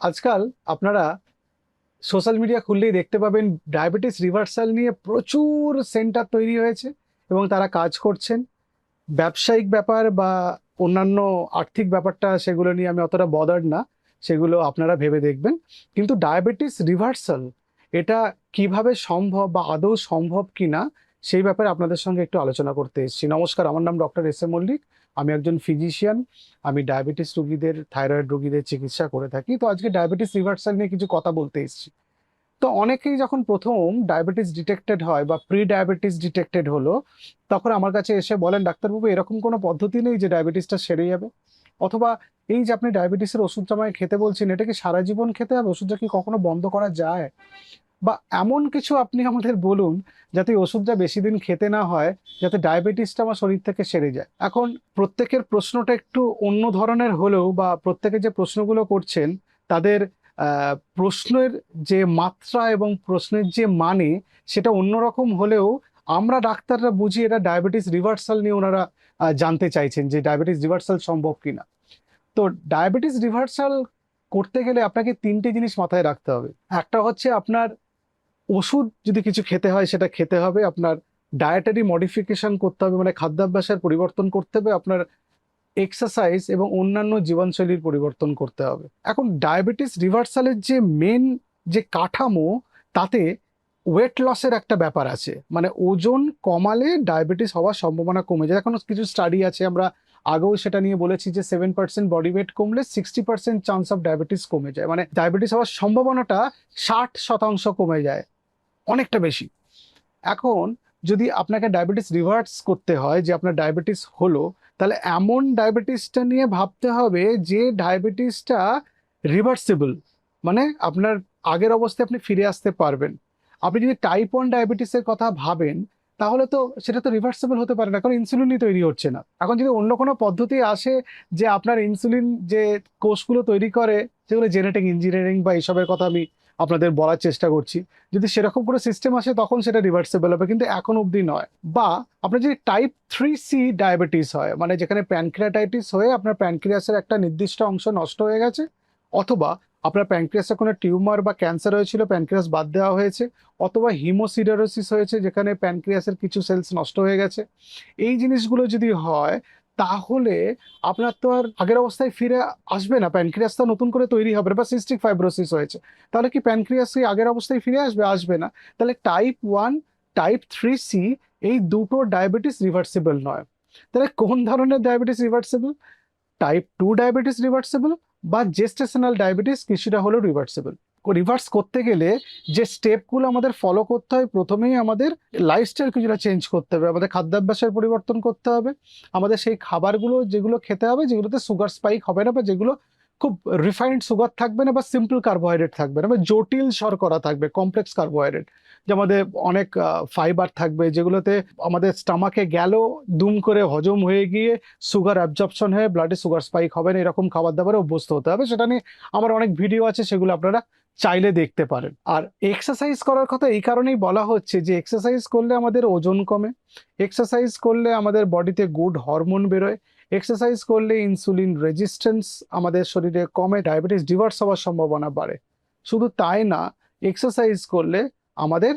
আজকাল আপনারা social media খুললেই দেখতে পাবেন ডায়াবেটিস রিভার্সাল নিয়ে প্রচুর সেন্টার তৈরি হয়েছে এবং তারা কাজ করছেন। ব্যবসায়িক ব্যাপার বা অন্যান্য আর্থিক ব্যাপারটা সেগুলো নিয়ে আমি অতটা বদার না, সেগুলো আপনারা ভেবে দেখবেন। কিন্তু ডায়াবেটিস রিভার্সাল, এটা কীভাবে সম্ভব বা আদৌ সম্ভব কি না সেই ব্যাপারে আপনাদের সঙ্গে একটু আলোচনা করতে এসেছি। নমস্কার, আমার নাম ডক্টর এস এ মল্লিক। আমি একজন ফিজিশিয়ান, আমি ডায়াবেটিস রোগীদের, থাইরয়েড রোগীদের চিকিৎসা করে থাকি। তো আজকে ডায়াবেটিস রিভার্সাল নিয়ে কিছু কথা বলতে এসেছি। তো অনেকেই যখন প্রথম ডায়াবেটিস ডিটেক্টেড হয় বা প্রি ডায়াবেটিস ডিটেক্টেড হলো, তখন আমার কাছে এসে বলেন, ডাক্তারবাবু, এরকম কোনো পদ্ধতি নেই যে ডায়াবেটিসটা সেরে যাবে? অথবা, এই যে আপনি ডায়াবেটিসের ওষুধটা আমায় খেতে বলছেন, এটা কি সারা জীবন খেতে হবে? ওষুধটা কি কখনো বন্ধ করা যায়? বা এমন কিছু আপনি আমাদের বলুন যাতে ওষুধটা বেশি দিন খেতে না হয়, যাতে ডায়াবেটিসটা আমার শরীর থেকে সেরে যায়। এখন প্রত্যেকের প্রশ্নটা একটু অন্য ধরনের হলেও বা প্রত্যেকে যে প্রশ্নগুলো করছেন, তাদের প্রশ্নের যে মাত্রা এবং প্রশ্নের যে মানে সেটা অন্যরকম হলেও আমরা ডাক্তাররা বুঝি এটা ডায়াবেটিস রিভার্সাল নিয়ে ওনারা জানতে চাইছেন যে ডায়াবেটিস রিভার্সাল সম্ভব কিনা। তো ডায়াবেটিস রিভার্সাল করতে গেলে আপনাকে তিনটে জিনিস মাথায় রাখতে হবে। একটা হচ্ছে আপনার ওষুধ যদি কিছু খেতে হয়, সেটা খেতে হবে। আপনার ডায়েটারি মডিফিকেশন করতে হবে মানে খাদ্যাভ্যাসের পরিবর্তন করতে হবে, আপনার এক্সারসাইজ এবং অন্যান্য জীবনশৈলীর পরিবর্তন করতে হবে। এখন ডায়াবেটিস রিভার্সালের যে মেন যে কাঠামো, তাতে ওয়েট লসের একটা ব্যাপার আছে। মানে ওজন কমালে ডায়াবেটিস হওয়ার সম্ভাবনা কমে যায়। এখন কিছু স্টাডি আছে, আমরা আগেও সেটা নিয়ে বলেছি যে সেভেন পার্সেন্ট বডি ওয়েট কমলে sixty percent chance of diabetes কমে যায়। মানে ডায়াবেটিস হওয়ার সম্ভাবনাটা ষাট শতাংশ কমে যায়। অনেকটা বেশি। এখন যদি আপনাকে ডায়াবেটিস রিভার্স করতে হয়, যে আপনার ডায়াবেটিস হলো, তাহলে এমন ডায়াবেটিসটা নিয়ে ভাবতে হবে যে ডায়াবেটিসটা রিভার্সিবল মানে আপনার আগের অবস্থায় আপনি ফিরে আসতে পারবেন। আপনি যদি টাইপ ওয়ান ডায়াবেটিসের কথা ভাবেন, তাহলে তো সেটা তো রিভার্সিবল হতে পারে না, কারণ ইনসুলিনই তৈরি হচ্ছে না। এখন যদি অন্য কোনো পদ্ধতি আসে যে আপনার ইনসুলিন যে কোষগুলো তৈরি করে সেগুলো জেনেটিক ইঞ্জিনিয়ারিং বা এইসবের কথা আমি আপনাদের বলার চেষ্টা করছি। যদি সেরকম কোনো সিস্টেম আসে, তখন সেটা রিভার্সেবল হবে, কিন্তু এখন অবধি নয়। বা আপনার যদি টাইপ থ্রি সি ডায়াবেটিস হয় মানে যেখানে প্যানক্রিয়াটাইটিস হয়ে আপনার প্যানক্রিয়াসের একটা নির্দিষ্ট অংশ নষ্ট হয়ে গেছে, অথবা আপনার প্যানক্রিয়াসে কোনো টিউমার বা ক্যান্সার হয়েছিল প্যানক্রিয়াস বাদ দেওয়া হয়েছে, অথবা হিমোসিডারোসিস হয়েছে, যেখানে প্যানক্রিয়াসের কিছু সেলস নষ্ট হয়ে গেছে, এই জিনিসগুলো যদি হয় তাহলে আপনার তো আর আগের অবস্থায় ফিরে আসবে না প্যানক্রিয়াস তো নতুন করে তৈরি হবে বা সিস্টিক ফাইব্রোসিস হয়েছে। তাহলে কি প্যানক্রিয়াস সেই আগের অবস্থায় ফিরে আসবে? আসবে না। তাহলে type one type three C এই দুটো ডায়াবেটিস রিভার্সিবল নয়। তাহলে কোন ধরনের diabetes reversible type two diabetes reversible বা জেস্টেশনাল ডায়াবেটিস কিছুটা হলেও রিভার্সিবল রিভার্স করতে গেলে যে স্টেপগুলো আমাদের ফলো করতে হয়, প্রথমেই আমাদের লাইফস্টাইল কিছুটা চেঞ্জ করতে হবে। আমাদের খাদ্যাভ্যাসের পরিবর্তন করতে হবে। আমাদের সেই খাবারগুলো যেগুলো খেতে হবে, যেগুলোতে সুগার স্পাইক হবে না বা যেগুলো খুব রিফাইন্ড সুগার থাকবে না বা সিম্পল কার্বোহাইড্রেট থাকবে না বা জটিল শর্করা থাকবে কমপ্লেক্স কার্বোহাইড্রেট আমাদের অনেক ফাইবার থাকবে, যেগুলোতে আমাদের স্টামাকে গেল দুম করে হজম হয়ে গিয়ে সুগার অ্যাবজর্পশন হয়ে ব্লাডে সুগার স্পাইক হবে না, এরকম খাবার দাবারে অভ্যস্ত হতে হবে। সেটা নিয়ে আমার অনেক ভিডিও আছে, সেগুলো আপনারা চাইলে দেখতে পারেন। আর এক্সারসাইজ করার কথা এই কারণেই বলা হচ্ছে যে এক্সারসাইজ করলে আমাদের ওজন কমে এক্সারসাইজ করলে আমাদের বডিতে গুড হরমোন বেরোয় এক্সারসাইজ করলে ইনসুলিন রেজিস্ট্যান্স আমাদের শরীরে কমে ডায়াবেটিস ডিভার্স হওয়ার সম্ভাবনা বাড়ে। শুধু তাই না এক্সারসাইজ করলে আমাদের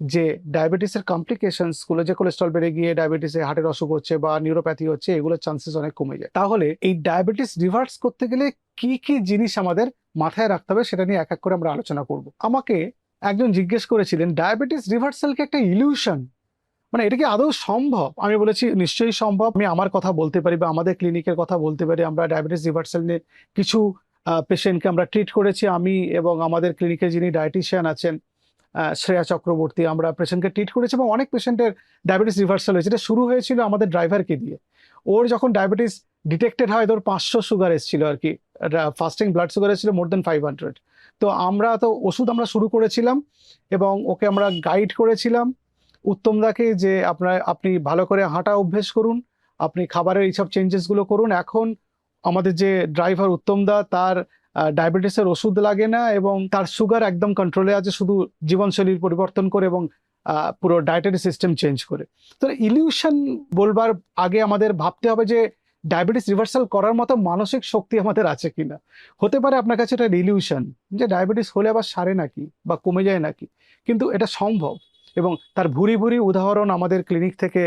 যে ডায়াবেটিসের কমপ্লিকেশনসগুলো যে কোলেস্ট্রল বেড়ে গিয়ে ডায়াবেটিসে হার্টের অসুখ হচ্ছে বা নিউরোপ্যাথি হচ্ছে, এগুলোর চান্সেস অনেক কমে যায়। তাহলে এই ডায়াবেটিস রিভার্স করতে গেলে কি কি জিনিস আমাদের মাথায় রাখতে হবে সেটা নিয়ে এক এক করে আমরা আলোচনা করব। আমাকে একজন জিজ্ঞেস করেছিলেন ডায়াবেটিস রিভার্সাল কি একটা ইলিউশন মানে এটা কি আদৌ সম্ভব? আমি বলেছি, নিশ্চয়ই সম্ভব। আমি আমার কথা বলতে পারি বা আমাদের ক্লিনিকের কথা বলতে পারি। আমরা ডায়াবেটিস রিভার্সাল নিয়ে কিছু পেশেন্টকে আমরা ট্রিট করেছি, আমি এবং আমাদের ক্লিনিকে যিনি ডায়েটিশিয়ান আছেন শ্রেয়া চক্রবর্তী, আমরা পেশেন্টকে ট্রিট করেছি এবং অনেক পেশেন্টের ডায়াবেটিস রিভার্সাল হয়েছে। এটা শুরু হয়েছিল আমাদের ড্রাইভারকে দিয়ে। ওর যখন ডায়াবেটিস ডিটেক্টেড হয় তোর পাঁচশো সুগার এসেছিল আর কি। ফাস্টিং ব্লাড সুগার এসেছিল মোর দেন ফাইভ হান্ড্রেড তো আমরা তো ওষুধ আমরা শুরু করেছিলাম এবং ওকে আমরা গাইড করেছিলাম। উত্তমদাকে যে আপনার, আপনি ভালো করে হাঁটা অভ্যেস করুন, আপনি খাবারের এইসব চেঞ্জেসগুলো করুন। এখন আমাদের যে ড্রাইভার উত্তমদা তার ডায়াবেটিসের ওষুধ লাগে না এবং তার সুগার একদম কন্ট্রোলে আছে, শুধু জীবনশৈলীর পরিবর্তন করে এবং পুরো ডায়েটারি সিস্টেম চেঞ্জ করে। তো ইলিউশন বলবার আগে আমাদের ভাবতে হবে যে ডায়াবেটিস রিভার্সাল করার মতো মানসিক শক্তি আমাদের আছে কিনা। হতে পারে আপনার কাছে এটা রিলিউশন যে ডায়াবেটিস হলে আবার সারে নাকি বা কমে যায় নাকি। কিন্তু এটা সম্ভব। এবং তার ভুরি ভুরি উদাহরণ আমাদের ক্লিনিক থেকে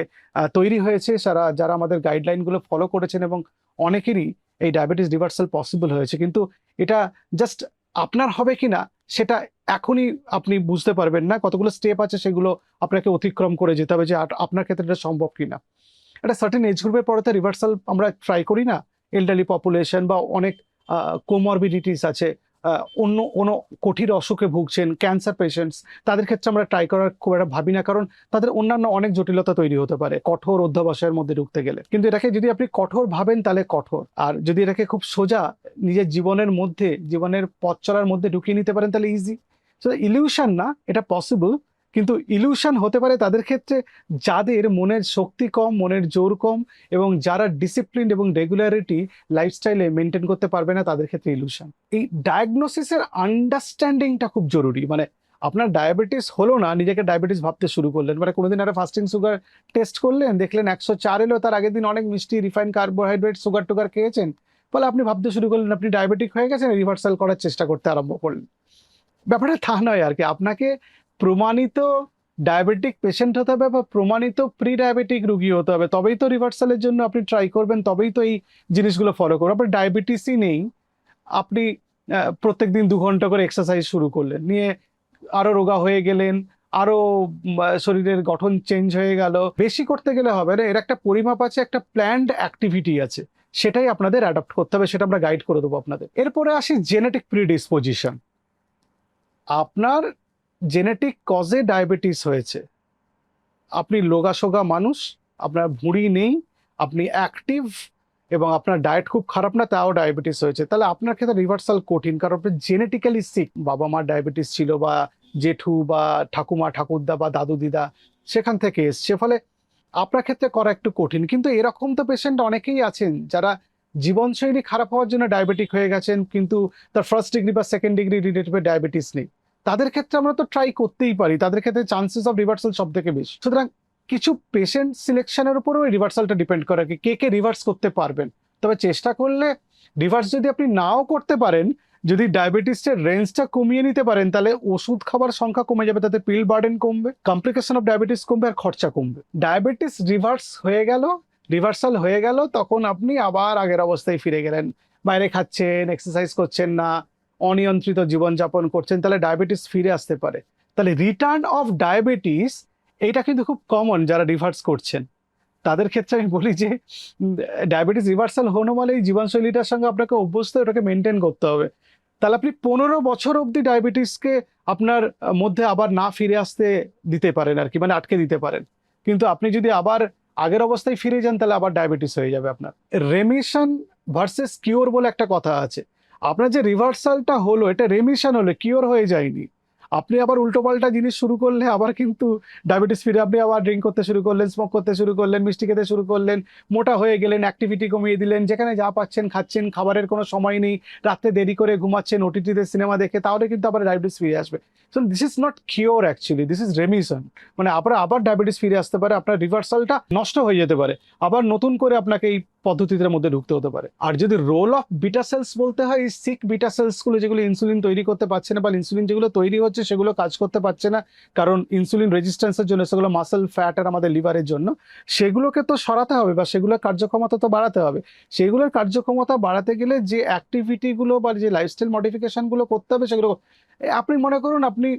তৈরি হয়েছে। যারা যারা আমাদের গাইডলাইনগুলো ফলো করেছেন এবং অনেকেরই এই ডায়াবেটিস রিভার্সাল পসিবল হয়েছে। কিন্তু এটা জাস্ট আপনার হবে কিনা, সেটা এখনই আপনি বুঝতে পারবেন না। কতগুলো স্টেপ আছে সেগুলো আপনাকে অতিক্রম করে যেতে হবে যে আপনার ক্ষেত্রে এটা সম্ভব কি না একটা সার্টেন এজ গ্রুপের পরে তো রিভার্সাল আমরা ট্রাই করি না। এল্ডারলি পপুলেশন বা অনেক কোমরবিডিটিস আছে। অন্য কোনো কঠিন অসুখে ভুগছেন ক্যান্সার পেশেন্টস তাদের ক্ষেত্রে আমরা ট্রাই করার খুব একটা ভাবি না, কারণ তাদের অন্যান্য অনেক জটিলতা তৈরি হতে পারে, কঠোর অধ্যাবসায়ের মধ্যে ঢুকতে গেলে। কিন্তু এটাকে যদি আপনি কঠোর ভাবেন, তাহলে কঠোর। আর যদি এটাকে খুব সোজা নিজের জীবনের মধ্যে, জীবনের পথ চলার মধ্যে ঢুকিয়ে নিতে পারেন, তাহলে ইজি সো ইলিউশন না, এটা পসিবল কিন্তু ইলিউশন হতে পারে তাদের ক্ষেত্রে যাদের মনের শক্তি কম, মনের জোর কম এবং যারা ডিসিপ্লিন এবং রেগুলারিটি লাইফস্টাইলে মেনটেন করতে পারবে না, তাদের ক্ষেত্রে ইলিউশন এই ডায়াগনোসিসের আন্ডারস্ট্যান্ডিংটা খুব জরুরি। মানে আপনার ডায়াবেটিস হলো না, নিজেকে ডায়াবেটিস ভাবতে শুরু করলেন। মানে কোনোদিন একটা ফাস্টিং সুগার টেস্ট করলেন, দেখলেন একশো চার এলো, তার আগের দিন অনেক মিষ্টি রিফাইন কার্বোহাইড্রেট সুগার টুগার খেয়েছেন। ফলে আপনি ভাবতে শুরু করলেন, আপনি ডায়াবেটিক হয়ে গেছেন রিভার্সাল করার চেষ্টা করতে আরম্ভ করলেন। ব্যাপারটা তা নয় আর কি। আপনাকে প্রমাণিত ডায়াবেটিক পেশেন্ট হতে হবে বা প্রমাণিত প্রি ডায়াবেটিক রুগী হতে হবে, তবেই তো রিভার্সালের জন্য আপনি ট্রাই করবেন, তবেই তো এই জিনিসগুলো ফলো করবেন আপনার ডায়াবেটিসই নেই, আপনি প্রত্যেক দিন দু ঘণ্টা করে এক্সারসাইজ শুরু করলেন, নিয়ে আরও রোগা হয়ে গেলেন আরও শরীরের গঠন চেঞ্জ হয়ে গেল, বেশি করতে গেলে হবে না, এর একটা পরিমাপ আছে, একটা প্ল্যান্ড অ্যাক্টিভিটি আছে, সেটাই আপনাদের অ্যাডাপ্ট করতে হবে, সেটা আমরা গাইড করে দেবো আপনাদের। এরপরে আসি জেনেটিক প্রিডিসপোজিশন আপনার জেনেটিক কজে ডায়াবেটিস হয়েছে। আপনি লোগাসোগা মানুষ, আপনার ভুঁড়ি নেই, আপনি অ্যাক্টিভ এবং আপনার ডায়েট খুব খারাপ না, তাও ডায়াবেটিস হয়েছে। তাহলে আপনার ক্ষেত্রে রিভার্সাল কঠিন, কারণ আপনি জেনেটিক্যালি সিক বাবা মার ডায়াবেটিস ছিল বা জেঠু বা ঠাকুমা, ঠাকুরদা বা দাদু, দিদা সেখান থেকে এসছে। ফলে আপনার ক্ষেত্রে করা একটু কঠিন। কিন্তু এরকম তো পেশেন্ট অনেকেই আছেন, যারা জীবনশৈলী খারাপ হওয়ার জন্য ডায়াবেটিক হয়ে গেছেন, কিন্তু তার ফার্স্ট ডিগ্রি বা সেকেন্ড ডিগ্রি রিলেটিভ ডায়াবেটিস নেই। তাদের ক্ষেত্রে আমরা তো ট্রাই করতেই পারি। তাদের ক্ষেত্রে চান্সেস অফ রিভার্সাল সব থেকে বেশি। সুতরাং কিছু পেশেন্ট সিলেকশনের উপরেও ওই রিভার্সালটা ডিপেন্ড করে কি, কে কে রিভার্স করতে পারবেন। তবে চেষ্টা করলে রিভার্স যদি আপনি নাও করতে পারেন, যদি ডায়াবেটিসের রেঞ্জটা কমিয়ে নিতে পারেন, তাহলে ওষুধ খাবার সংখ্যা কমে যাবে, তাতে পিল বার্ডেন কমবে কমপ্লিকেশন অফ ডায়াবেটিস কমবে আর খরচা কমবে। ডায়াবেটিস রিভার্স হয়ে গেল রিভার্সাল হয়ে গেল, তখন আপনি আবার আগের অবস্থায় ফিরে গেলেন। বাইরে খাচ্ছেন এক্সারসাইজ করছেন না অনিয়ন্ত্রিত জীবনযাপন করছেন, তাহলে ডায়াবেটিস ফিরে আসতে পারে। তাহলে রিটার্ন অফ ডায়াবেটিস এইটা কিন্তু খুব কমন যারা রিভার্স করছেন। তাদের ক্ষেত্রে আমি বলি যে ডায়াবেটিস রিভার্সাল হনো মানে এই জীবনশৈলীটার সঙ্গে আপনাকে অভ্যস্ত, ওটাকে মেনটেন করতে হবে। তাহলে আপনি পনেরো বছর অবধি ডায়াবেটিসকে আপনার মধ্যে আবার না ফিরে আসতে দিতে পারেন আর কি মানে আটকে দিতে পারেন। কিন্তু আপনি যদি আবার আগের অবস্থায় ফিরে যান, তাহলে আবার ডায়াবেটিস হয়ে যাবে আপনার। রেমিশন ভার্সেস কিওর বলে একটা কথা আছে। আপনার যে রিভার্সালটা হলো, এটা রেমিশন হলো কিওর হয়ে যায়নি। আপনি আবার উল্টোপাল্টা জিনিস শুরু করলে আবার কিন্তু ডায়াবেটিস ফিরে, আপনি আবার ড্রিঙ্ক করতে শুরু করলেন স্মোক করতে শুরু করলেন, মিষ্টি খেতে শুরু করলেন, মোটা হয়ে গেলেন অ্যাক্টিভিটি কমিয়ে দিলেন, যেখানে যা পাচ্ছেন খাচ্ছেন, খাবারের কোনো সময় নেই রাত্রে দেরি করে ঘুমাচ্ছেন ওটিটিতে সিনেমা দেখে, তাহলে কিন্তু আবার ডায়াবেটিস ফিরে আসবে। So this is not cure actually this is remission মানে আপনার আবার ডায়াবেটিস ফিরে আসতে পারে, আপনার রিভার্সালটা নষ্ট হয়ে যেতে পারে। আবার নতুন করে আপনাকে এই পদ্ধতিটার মধ্যে ঢুকতে হতে পারে। আর যদি রোল অফ বিটা সেলস বলতে হয় সিক বিটা সেলসগুলো যেগুলো ইনসুলিন তৈরি করতে পারছে না বা ইনসুলিন যেগুলো তৈরি হচ্ছে সেগুলো কাজ করতে পারছে না, কারণ ইনসুলিন রেজিস্ট্যান্সের জন্য, সেগুলো মাসেল ফ্যাট আর আমাদের লিভারের জন্য, সেগুলোকে তো সরাতে হবে বা সেগুলোর কার্যক্ষমতা তো বাড়াতে হবে। সেগুলোর কার্যক্ষমতা বাড়াতে গেলে যে অ্যাক্টিভিটিগুলো বা যে লাইফস্টাইল মডিফিকেশনগুলো করতে হবে সেগুলো আপনি মনে করুন আপনি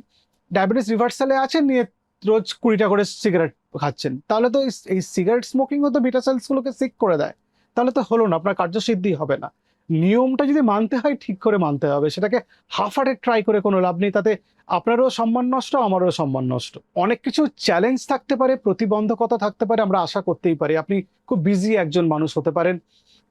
ডায়াবেটিস রিভার্সালে আছেন, নিয়ে রোজ কুড়িটা করে সিগারেট খাচ্ছেন। তাহলে তো এই সিগারেট স্মোকিংও তো বিটা সেলসগুলোকে সিক করে দেয়। তাহলে তো হলো না, আপনার কার্যসিদ্ধি হবে না। নিয়মটা যদি মানতে হয়, ঠিক করে মানতে হবে। সেটাকে হাফ হার্টে ট্রাই করে কোনো লাভ নেই, তাতে আপনারও সম্মান নষ্ট, আমারও সম্মান নষ্ট। অনেক কিছু চ্যালেঞ্জ থাকতে পারে, প্রতিবন্ধকতা থাকতে পারে, আমরা আশা করতেই পারি। আপনি খুব বিজি একজন মানুষ হতে পারেন।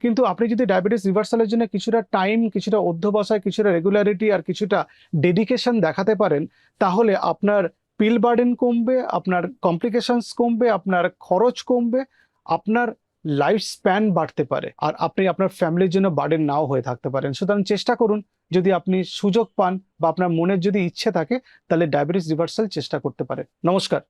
কিন্তু আপনি যদি ডায়াবেটিস রিভার্সালের জন্য কিছুটা টাইম কিছুটা অধ্যবসায় কিছুটা রেগুলারিটি আর কিছুটা ডেডিকেশন দেখাতে পারেন, তাহলে আপনার পিল বার্ডেন কমবে, আপনার কমপ্লিকেশনস কমবে, আপনার খরচ কমবে, আপনার লাইফ স্প্যান বাড়তে পারে। আর আপনি আপনার ফ্যামিলির জন্য বার্ডেন নাও হয়ে থাকতে পারেন। সুতরাং চেষ্টা করুন, যদি আপনি সুযোগ পান বা আপনার মনের যদি ইচ্ছে থাকে, তাহলে ডায়াবেটিস রিভার্সাল চেষ্টা করতে পারেন। নমস্কার।